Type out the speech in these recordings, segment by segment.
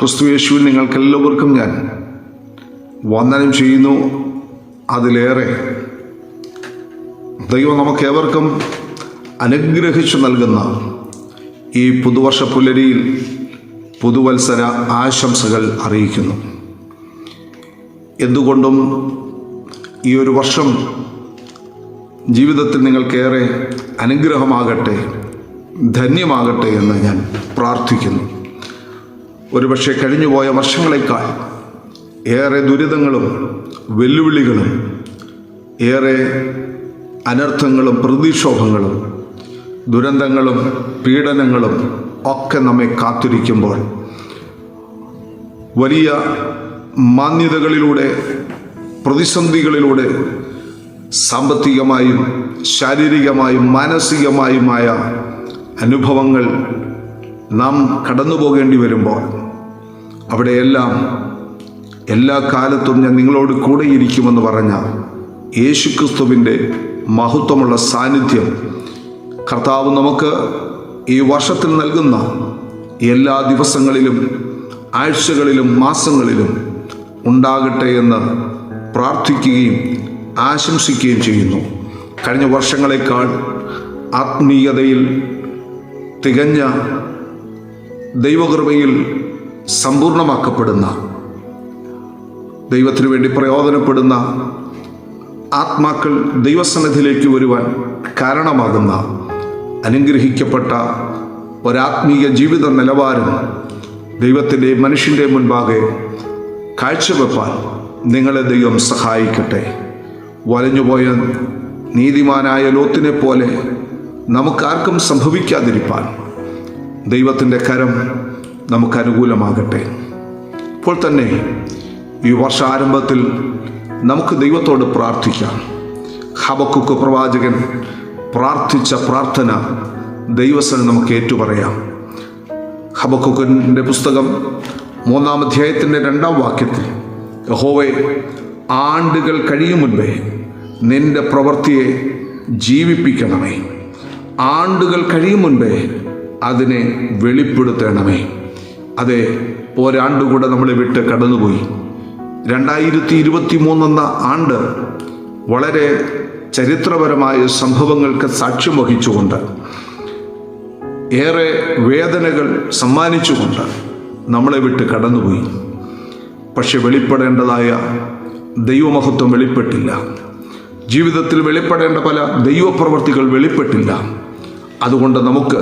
ക്രിസ്തു യേശുവിൽ നിങ്ങൾക്കെല്ലാവർക്കും ഞാൻ വന്ദനം ചെയ്യുന്നു. അതിലേറെ ദൈവം നമുക്കേവർക്കും അനുഗ്രഹിച്ചു നൽകുന്ന ഈ പുതുവർഷ പുലരിയിൽ പുതുവത്സര ആശംസകൾ അറിയിക്കുന്നു. എന്തുകൊണ്ടും ഈ ഒരു വർഷം ജീവിതത്തിൽ നിങ്ങൾക്കേറെ അനുഗ്രഹമാകട്ടെ ധന്യമാകട്ടെ എന്ന് ഞാൻ പ്രാർത്ഥിക്കുന്നു. ഒരുപക്ഷെ കഴിഞ്ഞുപോയ വർഷങ്ങളേക്കാൾ ഏറെ ദുരിതങ്ങളും വെല്ലുവിളികളും ഏറെ അനർത്ഥങ്ങളും പ്രതിക്ഷോഭങ്ങളും ദുരന്തങ്ങളും പീഡനങ്ങളും ഒക്കെ നമ്മെ കാത്തിരിക്കുമ്പോൾ വലിയ മാന്യതകളിലൂടെ പ്രതിസന്ധികളിലൂടെ സാമ്പത്തികമായും ശാരീരികമായും മാനസികമായുമായ അനുഭവങ്ങൾ നാം കടന്നു പോകേണ്ടി വരുമ്പോൾ അവിടെയെല്ലാം എല്ലാ കാലത്തും ഞാൻ നിങ്ങളോട് കൂടെയിരിക്കുമെന്ന് പറഞ്ഞ യേശുക്രിസ്തുവിന്റെ മഹത്വമുള്ള സാന്നിധ്യം കർത്താവ് നമുക്ക് ഈ വർഷത്തിൽ നൽകുന്ന എല്ലാ ദിവസങ്ങളിലും ആഴ്ചകളിലും മാസങ്ങളിലും ഉണ്ടാകട്ടെ എന്ന് പ്രാർത്ഥിക്കുകയും ആശംസിക്കുകയും ചെയ്യുന്നു. കഴിഞ്ഞ വർഷങ്ങളെക്കാൾ ആത്മീയതയിൽ തികഞ്ഞ ദൈവകൃപയിൽ സമ്പൂർണമാക്കപ്പെടുന്ന ദൈവത്തിനു വേണ്ടി പ്രയോജനപ്പെടുന്ന ആത്മാക്കൾ ദൈവസന്നിധിയിലേക്ക് വരുവാൻ കാരണമാകുന്ന അനുഗ്രഹിക്കപ്പെട്ട ഒരാത്മീയ ജീവിത നിലവാരം ദൈവത്തിന്റെ മനുഷ്യന്റെ മുൻപാകെ കാഴ്ചവെപ്പാൻ നിങ്ങളെ ദൈവം സഹായിക്കട്ടെ. വലഞ്ഞുപോയ നീതിമാനായ ലോത്തിനെ പോലെ നമുക്കാർക്കും സംഭവിക്കാതിരിപ്പാൻ ദൈവത്തിന്റെ കരം നമുക്ക് അനുകൂലമാകട്ടെ ഇപ്പോൾ തന്നെ ഈ വർഷാരംഭത്തിൽ നമുക്ക് ദൈവത്തോട് പ്രാർത്ഥിക്കാം. ഹബക്കുക്ക് പ്രവാചകൻ പ്രാർത്ഥിച്ച പ്രാർത്ഥന ദൈവസ്ഥന് നമുക്ക് ഏറ്റുപറയാം. ഹബക്കുക്കിന്റെ പുസ്തകം മൂന്നാം അധ്യായത്തിന്റെ രണ്ടാം വാക്യത്തിൽ യഹോവെ ആണ്ടുകൾ കഴിയും മുൻപേ നിന്റെ പ്രവൃത്തിയെ ജീവിപ്പിക്കണമേ. ആണ്ടുകൾ കഴിയും മുൻപേ അതിനെ വെളിപ്പെടുത്തണമേ. അതെ പോരാണ്ടുകൂടെ നമ്മളെ വിട്ട് കടന്നുപോയി. രണ്ടായിരത്തി ഇരുപത്തി മൂന്നെന്ന ആണ്ട് വളരെ ചരിത്രപരമായ സംഭവങ്ങൾക്ക് സാക്ഷ്യം വഹിച്ചുകൊണ്ട് ഏറെ വേദനകൾ സമ്മാനിച്ചുകൊണ്ട് നമ്മളെ വിട്ട് കടന്നുപോയി. പക്ഷെ വെളിപ്പെടേണ്ടതായ ദൈവമഹത്വം വെളിപ്പെട്ടില്ല. ജീവിതത്തിൽ വെളിപ്പെടേണ്ട പല ദൈവപ്രവർത്തികൾ വെളിപ്പെട്ടില്ല. അതുകൊണ്ട് നമുക്ക്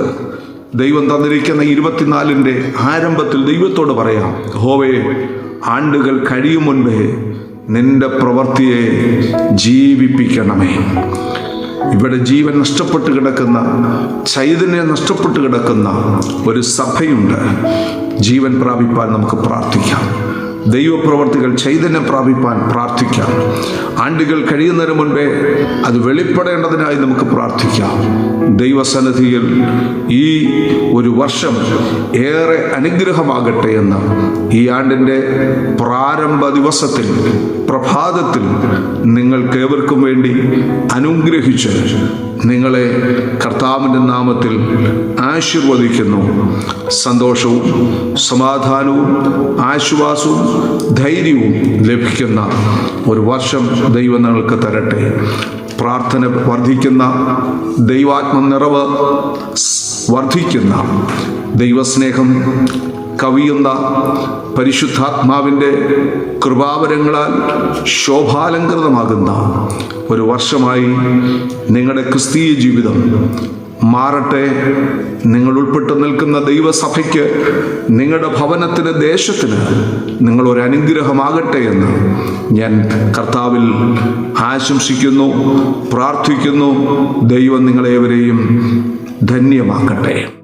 ദൈവം തന്നിരിക്കുന്ന ഇരുപത്തിനാലിന്റെ ആരംഭത്തിൽ ദൈവത്തോട് പറയാം ഹോവേ ആണ്ടുകൾ കഴിയും മുൻപേ നിന്റെ പ്രവൃത്തിയെ ജീവിപ്പിക്കണമേ. ഇവിടെ ജീവൻ നഷ്ടപ്പെട്ട് കിടക്കുന്ന ചൈതന്യം നഷ്ടപ്പെട്ട് കിടക്കുന്ന ഒരു സഭയുണ്ട്. ജീവൻ പ്രാപിപ്പാൻ നമുക്ക് പ്രാർത്ഥിക്കാം. ദൈവപ്രവർത്തികൾ ചൈതന്യം പ്രാപിപ്പാൻ പ്രാർത്ഥിക്കാം. ആണ്ടുകൾ കഴിയുന്നതിന് മുൻപേ അത് വെളിപ്പെടേണ്ടതിനായി നമുക്ക് പ്രാർത്ഥിക്കാം. ദൈവസന്നിധിയിൽ ഈ ഒരു വർഷം ഏറെ അനുഗ്രഹമാകട്ടെ എന്ന് ഈ ആണ്ടിന്റെ പ്രാരംഭ ദിവസത്തിൽ പ്രഭാതത്തിൽ നിങ്ങൾക്ക് ഏവർക്കും വേണ്ടി അനുഗ്രഹിച്ച് നിങ്ങളെ കർത്താവിന്റെ നാമത്തിൽ ആശീർവദിക്കുന്നു. സന്തോഷവും സമാധാനവും ആശ്വാസവും ധൈര്യവും ലഭിക്കുന്ന ഒരു വർഷം ദൈവം നിങ്ങൾക്ക് തരട്ടെ. പ്രാർത്ഥന വർദ്ധിക്കുന്ന ദൈവാത്മ നിറവ് വർദ്ധിക്കുന്ന ദൈവസ്നേഹം കവിയുന്ന പരിശുദ്ധാത്മാവിന്റെ കൃപാവരങ്ങളാൽ ശോഭാലങ്കൃതമാകുന്ന ഒരു വർഷമായി നിങ്ങളുടെ ക്രിസ്തീയ ജീവിതം മാറട്ടെ. നിങ്ങൾ ഉൾപ്പെട്ടു നിൽക്കുന്ന ദൈവസഭയ്ക്ക് നിങ്ങളുടെ ഭവനത്തിന് ദേശത്തിന് നിങ്ങൾ ഒരു അനുഗ്രഹമാകട്ടെ എന്ന് ഞാൻ കർത്താവിൽ ആശംസിക്കുന്നു പ്രാർത്ഥിക്കുന്നു. ദൈവം നിങ്ങളെവരെയും ധന്യമാക്കട്ടെ.